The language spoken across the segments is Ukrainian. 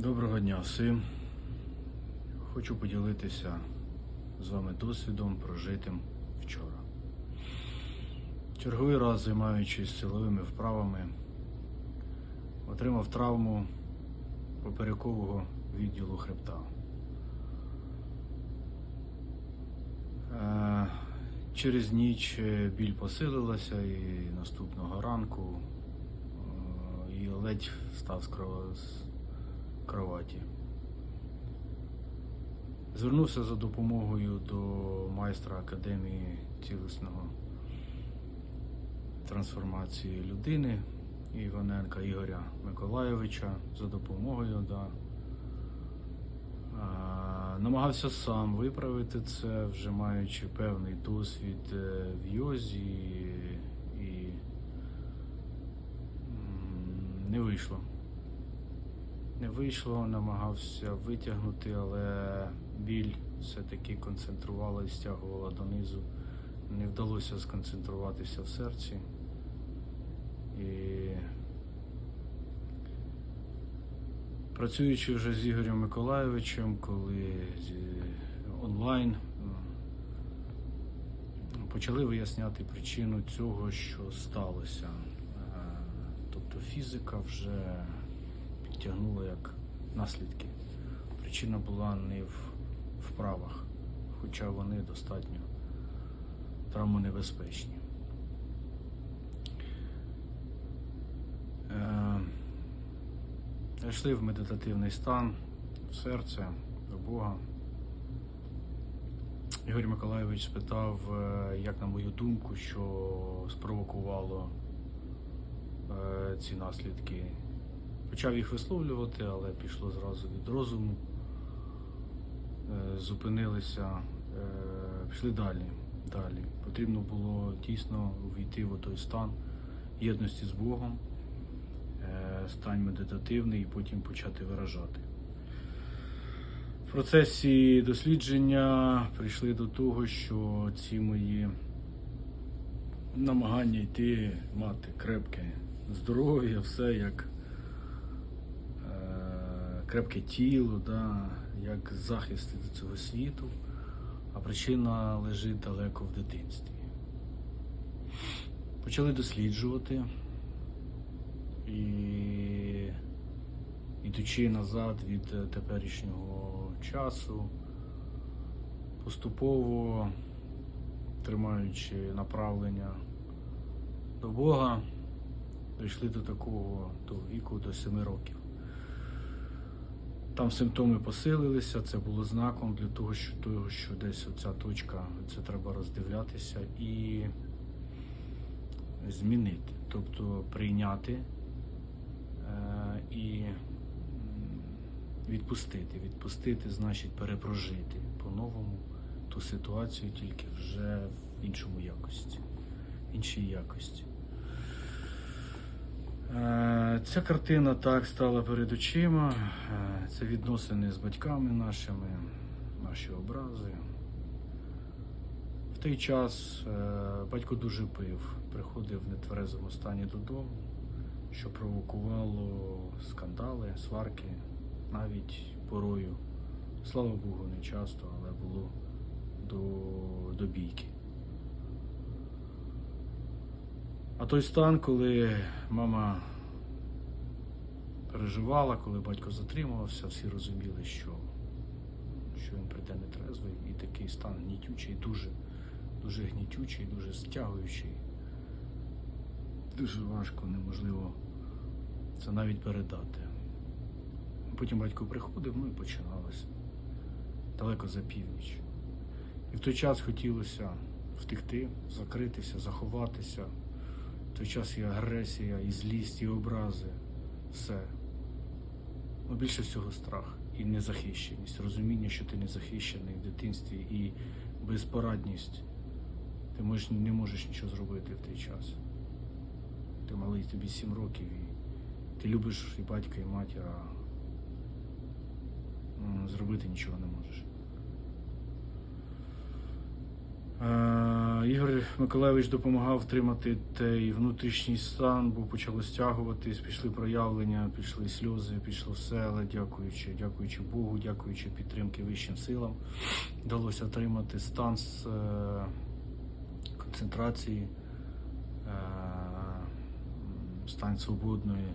Доброго дня всім. Хочу поділитися з вами досвідом прожитим вчора. Черговий раз, займаючись силовими вправами, отримав травму поперекового відділу хребта. Е, Через ніч біль посилилася і наступного ранку е, і ледь став з кроваті. Звернувся за допомогою до майстра Академії цілісного трансформації людини Іваненка Ігоря Миколайовича за допомогою. Да. Намагався сам виправити це, вже маючи певний досвід е, в йозі і не вийшло. Не вийшло, намагався витягнути, але біль все-таки концентрувала і стягувала донизу. Не вдалося сконцентруватися в серці. І працюючи вже з Ігорем Миколайовичем, коли онлайн почали виясняти причину цього, що сталося. Е, Тобто фізика вже підтягнула як наслідки. Причина була не в вправах, хоча вони достатньо травмонебезпечні. Е, Зайшли в медитативний стан, в серце, до Бога. Ігор Миколайович спитав, е, як на мою думку, що спровокувало е, ці наслідки. Почав їх висловлювати, але пішло зразу від розуму. Е, Зупинилися, е, пішли далі. далі. Потрібно було дійсно увійти в той стан єдності з Богом, е, стан медитативний і потім почати виражати. В процесі дослідження прийшли до того, що ці мої намагання йти, мати крепке здоров'я, все як крепке тіло, да, як захист від цього світу, а причина лежить далеко в дитинстві. Почали досліджувати і ідучи назад від теперішнього часу, поступово тримаючи направлення до Бога, дійшли до такого до віку, до 7 років. Там симптоми посилилися, це було знаком для того, що, того, що десь оця точка, це треба роздивлятися і змінити, тобто прийняти е, і відпустити. Відпустити значить перепрожити по-новому ту ситуацію, тільки вже в іншому якості, іншій якості. Ця картина так стала перед очима. Е, Це відносини з батьками нашими, наші образи. В той час е, батько дуже пив, приходив в нетверезому стані додому, що провокувало скандали, сварки, навіть порою. Слава Богу, не часто, але було до, до бійки. А той стан, коли мама переживала, коли батько затримувався, всі розуміли, що, що він прийде нетрезвий, і такий стан гнітючий, дуже, дуже гнітючий, дуже стягуючий. Дуже важко, неможливо це навіть передати. Потім батько приходив, ну і починалося далеко за північ. І в той час хотілося втекти, закритися, заховатися. В той час і агресія, і злість, і образи. Все. Ну, більше всього страх і незахищеність, розуміння, що ти не захищений в дитинстві і безпорадність. Ти можеш, не можеш нічого зробити в той час. Ти малий, тобі 7 років і ти любиш і батька, і матір, а м, зробити нічого не можеш. Ігор Миколайович допомагав втримати той внутрішній стан, бо почало стягуватись, пішли проявлення, пішли сльози, пішло все, але дякуючи, дякуючи Богу, дякуючи підтримки вищим силам, вдалося отримати стан з е, концентрації, е, стан свободної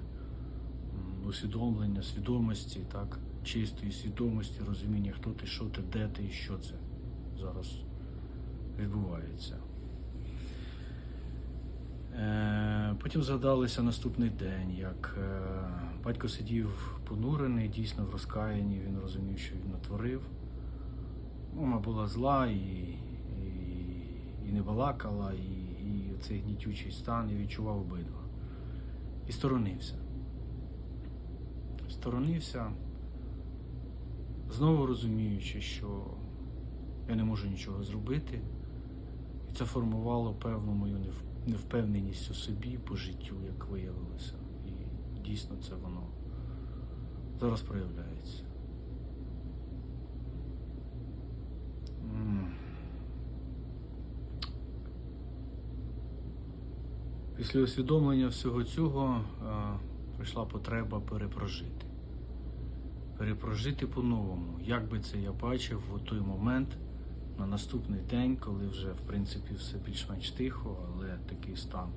усвідомлення, свідомості, так, чистої свідомості, розуміння, хто ти, що ти, де ти і що це зараз відбувається. Е, Потім згадалися наступний день, як е, батько сидів понурений, дійсно в розкаянні, він розумів, що він натворив. Мама була зла і, і, і не балакала, і, і цей гнітючий стан я відчував обидва. І сторонився. Сторонився, знову розуміючи, що я не можу нічого зробити. Це формувало певну мою невпевненість у собі по життю, як виявилося. І дійсно це воно зараз проявляється. Після усвідомлення всього цього прийшла потреба перепрожити. Перепрожити по-новому. Як би це я бачив в той момент, на наступний день, коли вже в принципі все більш-менш тихо, але такий стан.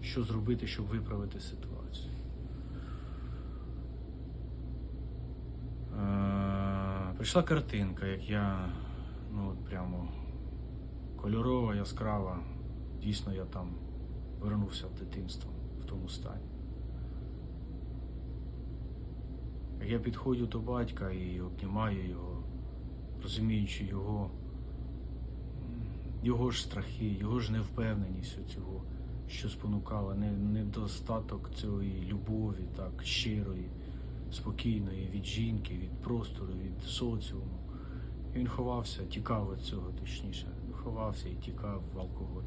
Що зробити, щоб виправити ситуацію? Е, Прийшла картинка, як я ну прямо кольорова, яскрава. Дійсно, я там вернувся в дитинство в тому стані. Як я підходжу до батька і обнімаю його, розуміючи його, його ж страхи, його ж невпевненість у цього, що спонукала, недостаток цієї любові, так, щирої, спокійної від жінки, від простору, від соціуму. Він ховався, тікав від цього, точніше, ховався і тікав в алкоголь.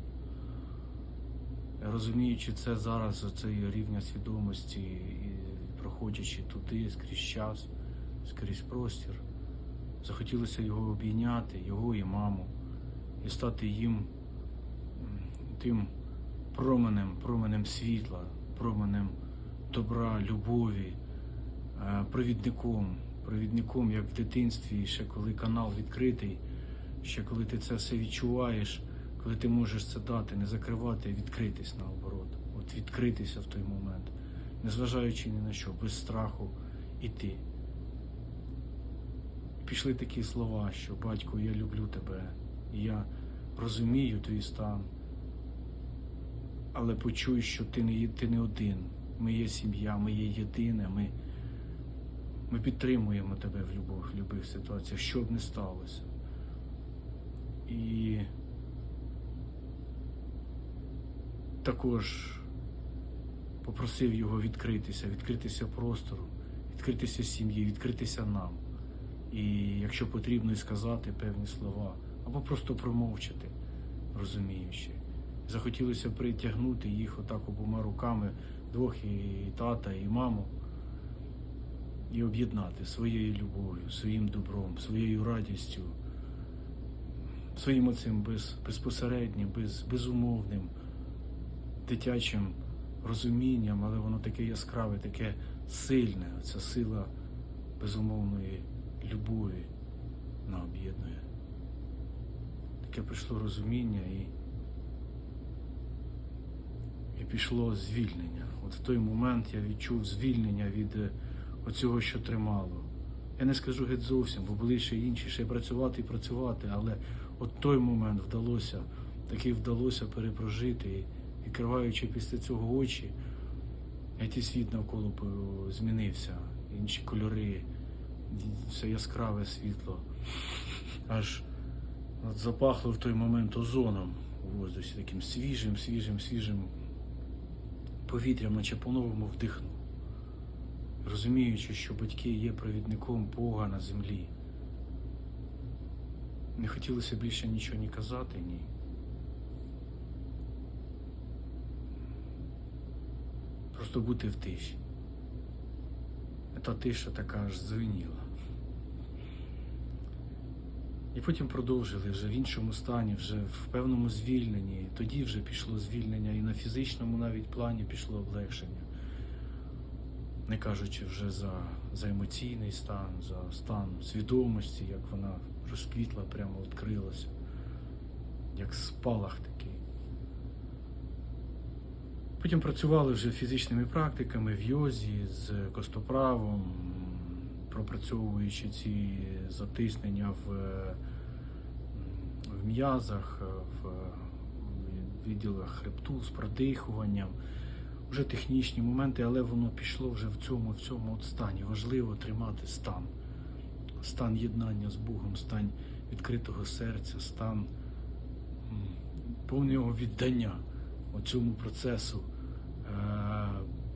Розуміючи це зараз, оцей рівня свідомості, і проходячи туди, скрізь час, скрізь простір, захотілося його обійняти, його і маму, і стати їм тим променем, променем світла, променем добра, любові, е, провідником, провідником, як в дитинстві, ще коли канал відкритий, ще коли ти це все відчуваєш, коли ти можеш це дати, не закривати, а відкритись наоборот. От відкритися в той момент, незважаючи ні на що, без страху іти. Пішли такі слова, що батько, я люблю тебе, я розумію твій стан, але почуй, що ти не, ти не один. Ми є сім'я, ми є єдине, ми, ми підтримуємо тебе в любих, в любих ситуаціях, що б не сталося. І також попросив його відкритися, відкритися простору, відкритися сім'ї, відкритися нам. І якщо потрібно і сказати певні слова, або просто промовчати, розуміючи. Захотілося притягнути їх отак обома руками, двох і тата, і маму, і об'єднати своєю любов'ю, своїм добром, своєю радістю, своїм оцим без, безпосереднім, без, безумовним, дитячим розумінням, але воно таке яскраве, таке сильне, ця сила безумовної любові на об'єднує. Таке прийшло розуміння і, і пішло звільнення. От в той момент я відчув звільнення від е, оцього, що тримало. Я не скажу геть зовсім, бо були ще інші, ще працювати і працювати, але от той момент вдалося, таки вдалося перепрожити, і відкриваючи після цього очі, геть і світ навколо змінився, інші кольори, все яскраве світло. Аж запахло в той момент озоном у воздусі, таким свіжим, свіжим, свіжим повітрям, наче по-новому вдихнув. Розуміючи, що батьки є провідником Бога на землі. Не хотілося більше нічого ні казати, ні. Просто бути в тиші. Та тиша така аж звеніла. І потім продовжили вже в іншому стані, вже в певному звільненні. Тоді вже пішло звільнення, і на фізичному навіть плані пішло облегшення. Не кажучи вже за, за емоційний стан, за стан свідомості, як вона розквітла, прямо відкрилася, як спалах такий. Потім працювали вже фізичними практиками в йозі з костоправом, пропрацьовуючи ці затиснення в, е, в м'язах, е, в відділах хребту з продихуванням. Вже технічні моменти, але воно пішло вже в цьому, в цьому от стані. Важливо тримати стан. Стан єднання з Богом, стан відкритого серця, стан повного віддання цьому процесу, е,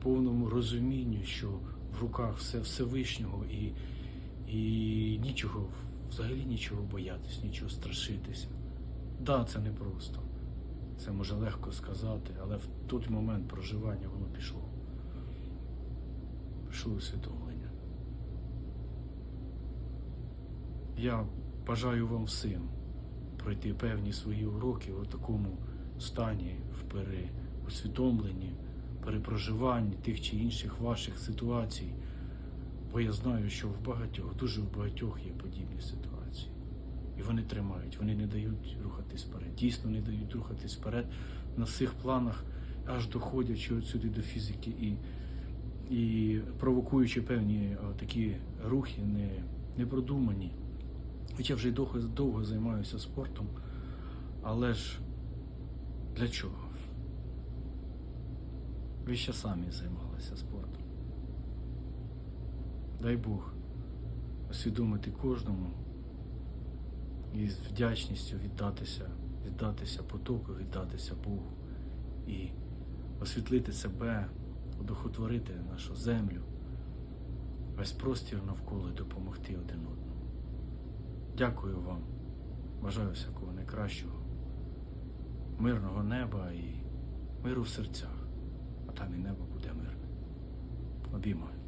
повному розумінню, що в руках все Всевишнього і, і нічого, взагалі нічого боятись, нічого страшитися. Да, це непросто. Це може легко сказати, але в той момент проживання воно пішло. Пішло усвідомлення. Я бажаю вам всім пройти певні свої уроки у такому стані, в переусвідомленні, перепроживанні тих чи інших ваших ситуацій. Бо я знаю, що в багатьох, дуже в багатьох є подібні ситуації. І вони тримають, вони не дають рухатись вперед. Дійсно не дають рухатись вперед на цих планах, аж доходячи от сюди до фізики і, і провокуючи певні о, такі рухи не, непродумані. Хоча вже довго, довго займаюся спортом, але ж для чого? Ви ще самі займалися спортом. Дай Бог усвідомити кожному і з вдячністю віддатися, віддатися потоку, віддатися Богу і освітлити себе, одохотворити нашу землю, весь простір навколо і допомогти один одному. Дякую вам. Бажаю всякого найкращого, мирного неба і миру в серцях, а там і небо буде мирне. Обіймаю.